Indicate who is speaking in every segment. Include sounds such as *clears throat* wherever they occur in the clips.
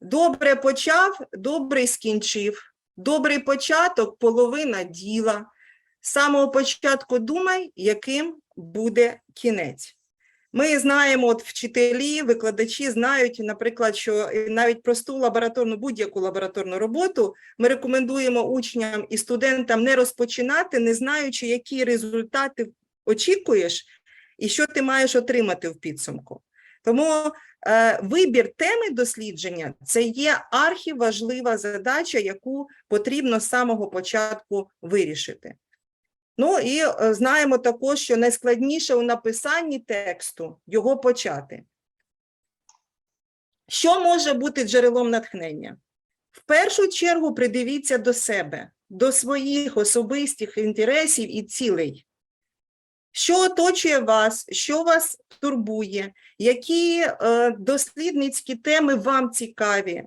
Speaker 1: Добре почав, добре скінчив. Добрий початок половина діла. З самого початку думай, яким буде кінець. Ми знаємо, от вчителі, викладачі знають, наприклад, що навіть просту лабораторну, будь-яку лабораторну роботу ми рекомендуємо учням і студентам не розпочинати, не знаючи, які результати очікуєш і що ти маєш отримати в підсумку. Тому е, вибір теми дослідження це є архіважлива задача, яку потрібно з самого початку вирішити. Ну і е, знаємо також, що найскладніше у написанні тексту його почати. Що може бути джерелом натхнення? В першу чергу придивіться до себе, до своїх особистих інтересів і цілей. Що оточує вас, що вас турбує, які е, дослідницькі теми вам цікаві,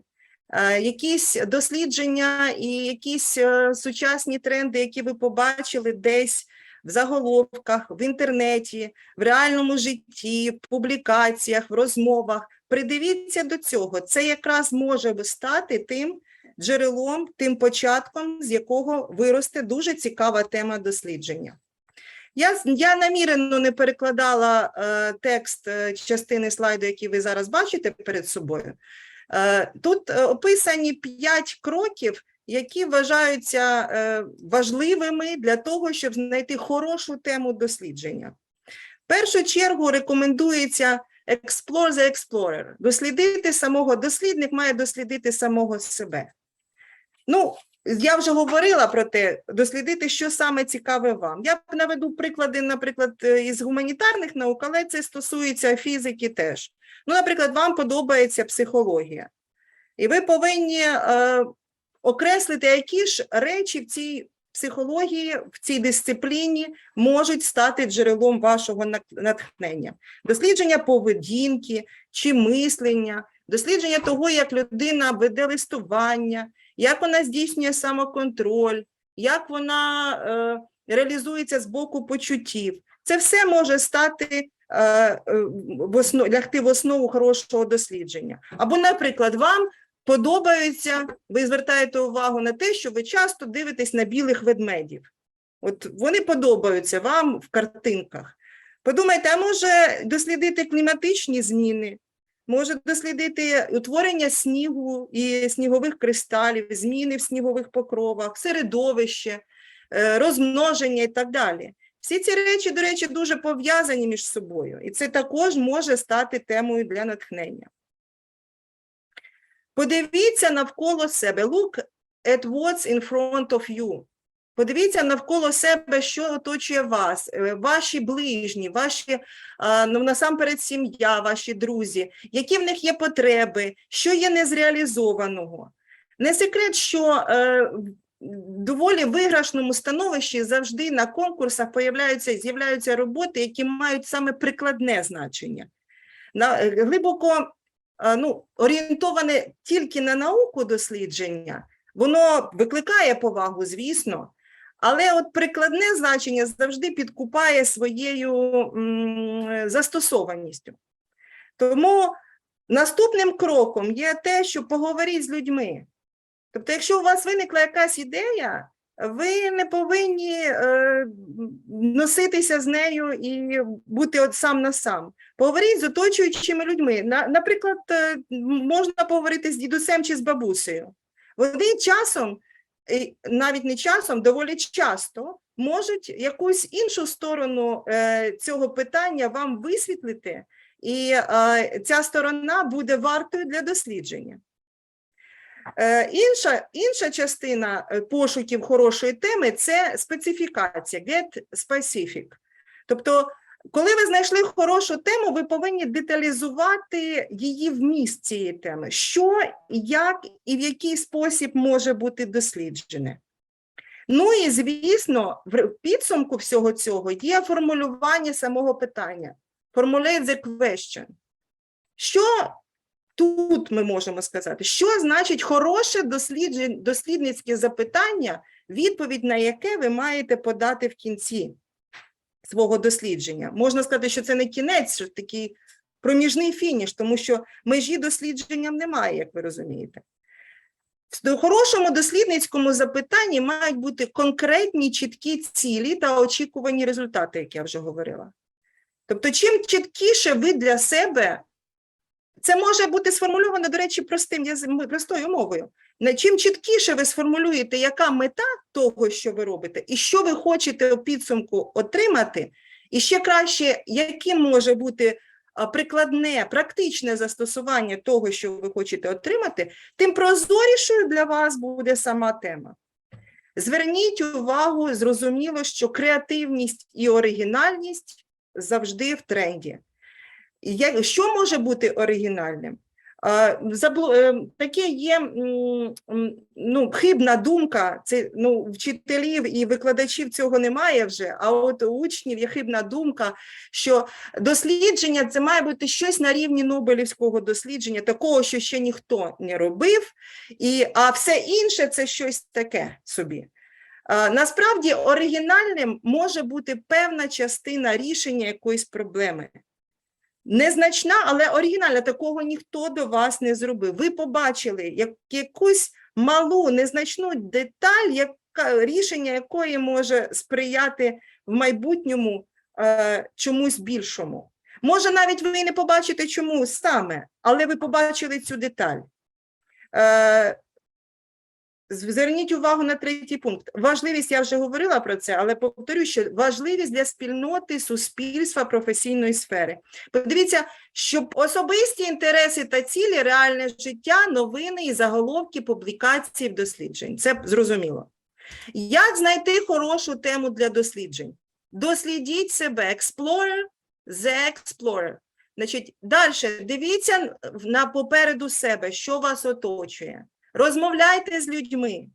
Speaker 1: е, якісь дослідження і якісь е, сучасні тренди, які ви побачили десь в заголовках, в інтернеті, в реальному житті, в публікаціях, в розмовах. Придивіться до цього. Це якраз може стати тим джерелом, тим початком, з якого виросте дуже цікава тема дослідження. Я, я намірено не перекладала е, текст е, частини слайду, який ви зараз бачите перед собою. Е, тут е, описані п'ять кроків, які вважаються е, важливими для того, щоб знайти хорошу тему дослідження. В першу чергу рекомендується Explore the Explorer. Дослідити самого дослідник має дослідити самого себе. Ну, я вже говорила про те, дослідити, що саме цікаве вам. Я наведу приклади, наприклад, е, із гуманітарних наук, але це стосується фізики теж. Ну, наприклад, вам подобається психологія, і ви повинні е, окреслити, які ж речі в цій психології, в цій дисципліні можуть стати джерелом вашого натхнення. Дослідження поведінки чи мислення, дослідження того, як людина веде листування, як вона здійснює самоконтроль, як вона е, реалізується з боку почуттів. Це все може стати е, е, в основ, лягти в основу хорошого дослідження. Або, наприклад, вам подобається, ви звертаєте увагу на те, що ви часто дивитесь на білих ведмедів. От вони подобаються вам в картинках. Подумайте, а може дослідити кліматичні зміни, може дослідити утворення снігу і снігових кристалів, зміни в снігових покровах, середовище, е, розмноження і так далі. Всі ці речі, до речі, дуже пов'язані між собою, і це також може стати темою для натхнення. Подивіться навколо себе. Look at what's in front of you. Подивіться навколо себе, що оточує вас, е, ваші ближні, ваші ну, насамперед сім'я, ваші друзі, які в них є потреби, що є незреалізованого. Не секрет, що е, доволі виграшному становищі завжди на конкурсах появляються, з'являються роботи, які мають саме прикладне значення. На, е, глибоко е, ну, орієнтоване тільки на науку дослідження, воно викликає повагу, звісно, але от прикладне значення завжди підкупає своєю застосованістю. Тому наступним кроком є те, що поговоріть з людьми. Тобто, якщо у вас виникла якась ідея, ви не повинні е, носитися з нею і бути от сам на сам. Поговоріть з оточуючими людьми. На, наприклад, е, можна поговорити з дідусем чи з бабусею. Вони часом, навіть не часом, доволі часто можуть якусь іншу сторону е, цього питання вам висвітлити, і е, ця сторона буде вартою для дослідження. Е, Інша, інша частина пошуків хорошої теми це специфікація, get specific. Тобто, коли ви знайшли хорошу тему, ви повинні деталізувати її вміст цієї теми, що, як і в який спосіб може бути досліджене. Ну і звісно, в підсумку всього цього є формулювання самого питання. Formulate the question. Що тут ми можемо сказати, що значить хороше дослідницьке запитання, відповідь на яке ви маєте подати в кінці свого дослідження. Можна сказати, що це не кінець, що такий проміжний фініш, тому що межі дослідженням немає, як ви розумієте. В хорошому дослідницькому запитанні мають бути конкретні чіткі цілі та очікувані результати, як я вже говорила. Тобто, чим чіткіше ви для себе, це може бути сформульовано, до речі, простим простою мовою. Чим чіткіше ви сформулюєте, яка мета того, що ви робите, і що ви хочете у підсумку отримати, і ще краще, яким може бути прикладне, практичне застосування того, що ви хочете отримати, тим прозорішою для вас буде сама тема. Зверніть увагу, зрозуміло, що креативність і оригінальність завжди в тренді. Як- Що може бути оригінальним? Е, Таке є ну, хибна думка, це ну, вчителів і викладачів цього немає вже, а от у учнів є хибна думка, що дослідження це має бути щось на рівні Нобелівського дослідження, такого, що ще ніхто не робив, і, а все інше це щось таке собі. Насправді оригінальним може бути певна частина рішення якоїсь проблеми. Незначна, але оригінальна, такого ніхто до вас не зробив. Ви побачили як, якусь малу, незначну деталь, яка, рішення якої може сприяти в майбутньому е, чомусь більшому. Може, навіть ви не побачите чому саме, але ви побачили цю деталь. Е, Зверніть увагу на третій пункт. Важливість, я вже говорила про це, але повторю, що важливість для спільноти, суспільства, професійної сфери. Подивіться, щоб особисті інтереси та цілі, реальне життя, новини і заголовки публікацій досліджень. Це зрозуміло. Як знайти хорошу тему для досліджень? Дослідіть себе, Explorer, the Explorer. Значить, далі дивіться на попереду себе, що вас оточує. Розмовляйте з людьми,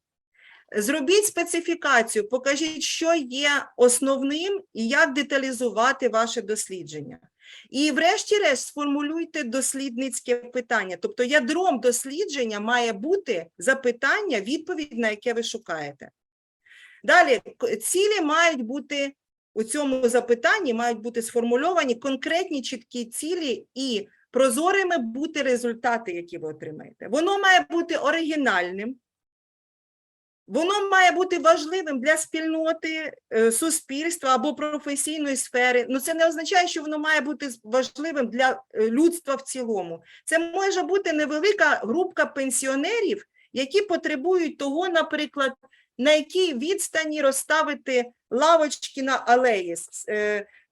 Speaker 1: зробіть специфікацію, покажіть, що є основним і як деталізувати ваше дослідження. І, врешті-решт, сформулюйте дослідницьке питання. Тобто, ядром дослідження має бути запитання, відповідь на яке ви шукаєте. Далі, цілі мають бути у цьому запитанні, мають бути сформульовані конкретні чіткі цілі і прозорими бути результати, які ви отримаєте. Воно має бути оригінальним, воно має бути важливим для спільноти, е, суспільства або професійної сфери. Ну, це не означає, що воно має бути важливим для е, людства в цілому. Це може бути невелика групка пенсіонерів, які потребують того, наприклад, на якій відстані розставити лавочки на алеї.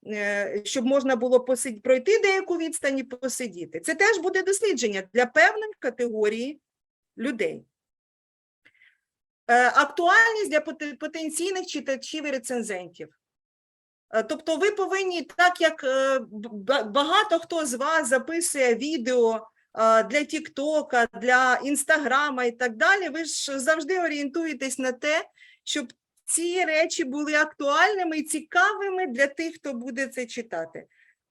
Speaker 1: Е, щоб можна було посидіти, пройти деяку відстань і посидіти. Це теж буде дослідження для певної категорії людей. Е, Актуальність для потенційних читачів і рецензентів. Е, Тобто ви повинні, так як багато хто з вас записує відео для Тіктока, для Інстаграма і так далі, ви ж завжди орієнтуєтесь на те, щоб ці речі були актуальними і цікавими для тих, хто буде це читати.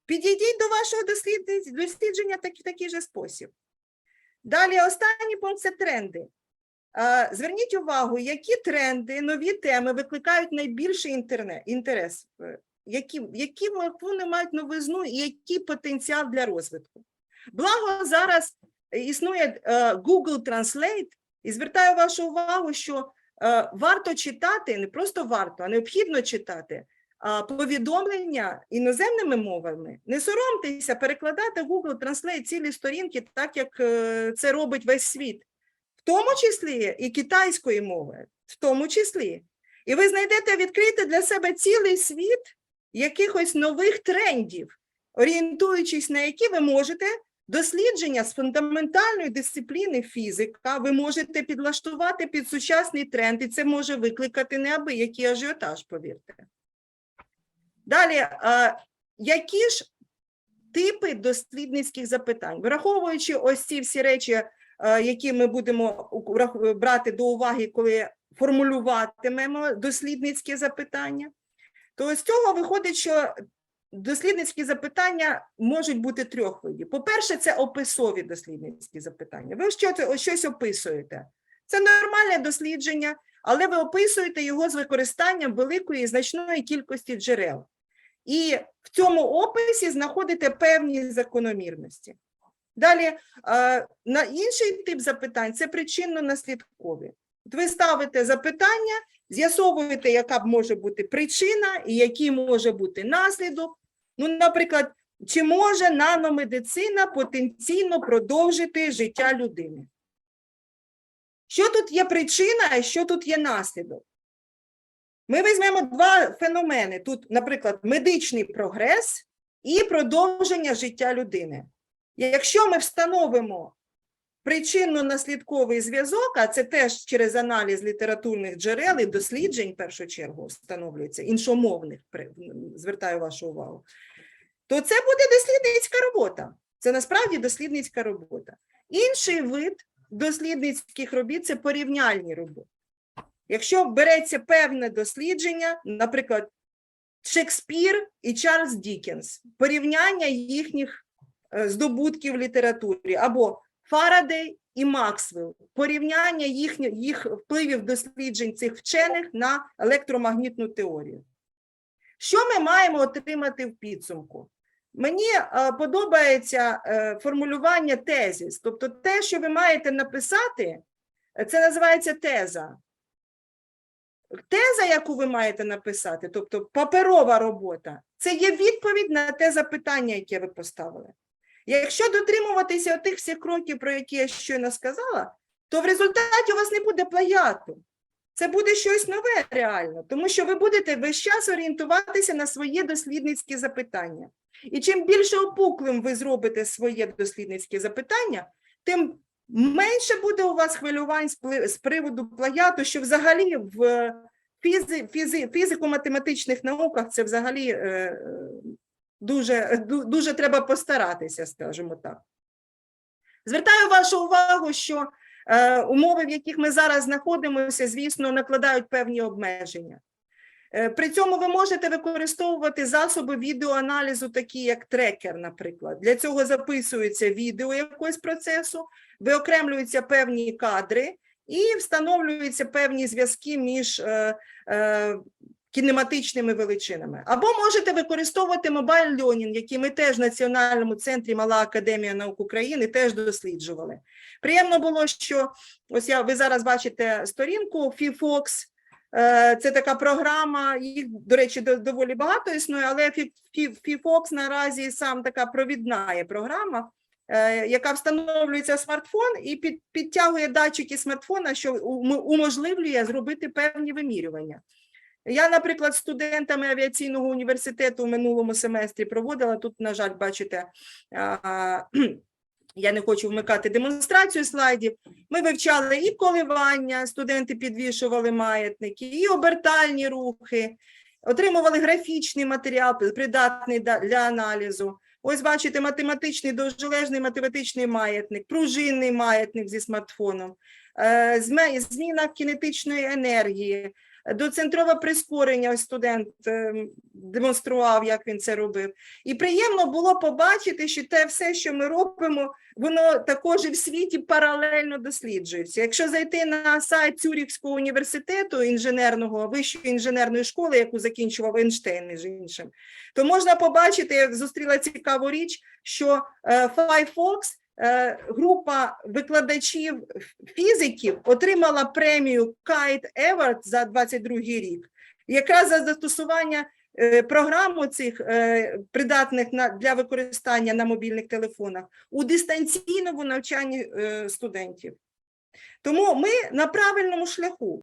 Speaker 1: Підійдіть до вашого дослідження так, в такий же спосіб. Далі, останній пункт це тренди. Зверніть увагу, які тренди, нові теми викликають найбільший інтерес, е, які, які вони мають новизну і який потенціал для розвитку. Благо зараз існує е, Google Translate, і звертаю вашу увагу, що варто читати, не просто варто, а необхідно читати повідомлення іноземними мовами. Не соромтеся перекладати Google Translate цілі сторінки, так як е, це робить весь світ, в тому числі і китайської мови, в тому числі. І ви знайдете відкрити для себе цілий світ якихось нових трендів, орієнтуючись на які ви можете дослідження з фундаментальної дисципліни фізика, ви можете підлаштувати під сучасний тренд, і це може викликати неабиякий ажіотаж, повірте. Далі, які ж типи дослідницьких запитань? Враховуючи ось ці всі речі, а, які ми будемо брати до уваги, коли формулюватимемо дослідницькі запитання, то з цього виходить, що дослідницькі запитання можуть бути трьох видів. По-перше, це описові дослідницькі запитання. Ви що щось описуєте. Це нормальне дослідження, але ви описуєте його з використанням великої значної кількості джерел. і в цьому описі знаходите певні закономірності. Далі, е, на інший тип запитань це причинно-наслідкові. Ви ставите запитання, з'ясовуєте, яка може бути причина і який може бути наслідок. Ну, наприклад, чи може наномедицина потенційно продовжити життя людини? Що тут є причина, а що тут є наслідок? Ми візьмемо два феномени. Тут, наприклад, медичний прогрес і продовження життя людини. Якщо ми встановимо причинно-наслідковий зв'язок, а це теж через аналіз літературних джерел і досліджень, в першу чергу, встановлюється, іншомовних, звертаю вашу увагу, то це буде дослідницька робота. Це насправді дослідницька робота. Інший вид дослідницьких робіт це порівняльні роботи. Якщо береться певне дослідження, наприклад, Шекспір і Чарльз Дікенс, порівняння їхніх е, здобутків в літературі, або Фарадей і Максвелл, порівняння їхніх, їх впливів досліджень цих вчених на електромагнітну теорію. Що ми маємо отримати в підсумку? Мені е, подобається е, формулювання тезіс, тобто те, що ви маєте написати, е, це називається теза. Теза, яку ви маєте написати, тобто паперова робота, це є відповідь на те запитання, яке ви поставили. Якщо дотримуватися тих всіх кроків, про які я щойно сказала, то в результаті у вас не буде плагіату. Це буде щось нове реально, тому що ви будете весь час орієнтуватися на своє дослідницьке запитання. І чим більше опуклим ви зробите своє дослідницьке запитання, тим менше буде у вас хвилювань з приводу плагіату, що взагалі в фізи, фізи, фізико-математичних науках це взагалі е, дуже, дуже треба постаратися, скажімо так. Звертаю вашу увагу, що е, умови, в яких ми зараз знаходимося, звісно, накладають певні обмеження. Е, При цьому ви можете використовувати засоби відеоаналізу, такі як трекер, наприклад. Для цього записується відео якогось процесу, виокремлюються певні кадри і встановлюються певні зв'язки між е, кінематичними величинами. Або можете використовувати Mobile Learning, який ми теж в Національному центрі Мала Академія наук України теж досліджували. Приємно було, що ось я ви зараз бачите сторінку FIFOX, Е, Це така програма, їх, до речі, доволі багато існує, але FIFOX наразі сам така провідна є програма, е, яка встановлюється в смартфон і під, підтягує датчики смартфона, що уможливлює зробити певні вимірювання. Я, наприклад, студентами авіаційного університету в минулому семестрі проводила, тут, на жаль, бачите, *clears throat* я не хочу вмикати демонстрацію слайдів. Ми вивчали і коливання, студенти підвішували маятники, і обертальні рухи, отримували графічний матеріал, придатний для аналізу. Ось бачите, математичний довжележний математичний маятник, пружинний маятник зі смартфоном, е, зміна кінетичної енергії, доцентрове прискорення. Студент е, демонстрував, як він це робив. І приємно було побачити, що те все, що ми робимо, воно також і в світі паралельно досліджується. Якщо зайти на сайт Цюріхського університету інженерного, вищої інженерної школи, яку закінчував Ейнштейн, між іншим, то можна побачити, я зустріла цікаву річ, що е, Firefox, група викладачів фізиків отримала премію Kite Award за 22 рік, якраз за застосування е, програм цих е, придатних для використання на мобільних телефонах у дистанційному навчанні е, студентів. Тому ми на правильному шляху.